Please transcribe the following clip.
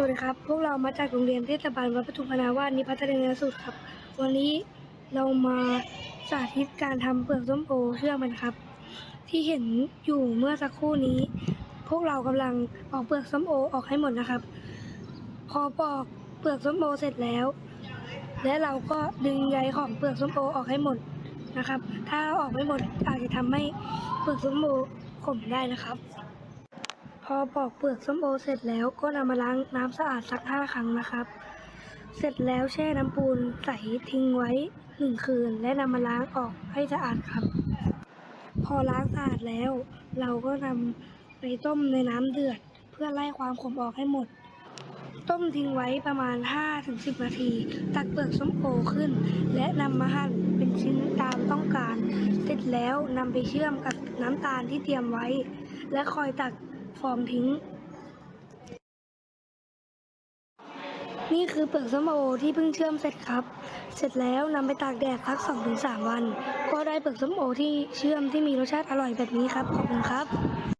สวัสดีครับ พวกเรามาจากโรงเรียนเทศบาลวัดปทุมพนาวาสนิพัฒนาสุดครับ วันนี้เรามาสาธิตการทำเปลือกส้มโอเชื่อมกันครับ ที่เห็นอยู่เมื่อสักครู่นี้ พวกเรากำลังปอกเปลือกส้มโอออกให้หมดนะครับ พอปอกเปลือกส้มโอเสร็จแล้ว และเราก็ดึงใยของเปลือกส้มโอออกให้หมดนะครับ ถ้าออกไม่หมดอาจจะทำให้เปลือกส้มโอขมได้นะครับ อปอกเปลือกส้มโอเสร็จแล้วก็นำมาล้างน้ำสะอาดสักห้าครั้งนะครับ เสร็จแล้วแช่น้ำปูนใสทิ้งไว้หนึ่งคืน และนำมาล้างออกให้สะอาดครับ พอล้างสะอาดแล้ว เราก็นำไปต้มในน้ำเดือด เพื่อไล่ความขมออกให้หมด ต้มทิ้งไว้ประมาณ 5-10 นาที ตักเปลือกส้มโอขึ้น และนำมาหั่นเป็นชิ้นตามต้องการ เสร็จแล้วนำไปเชื่อมกับน้ำตาลที่เตรียมไว้ และคอยตัก ฟอมทิ้ง นี่คือเปลือกส้มโอที่เพิ่งเชื่อมเสร็จครับ เสร็จแล้วนำไปตากแดดพัก 2-3 วัน ก็ได้เปลือกส้มโอที่เชื่อมที่มีรสชาติอร่อยแบบนี้ครับ ขอบคุณครับ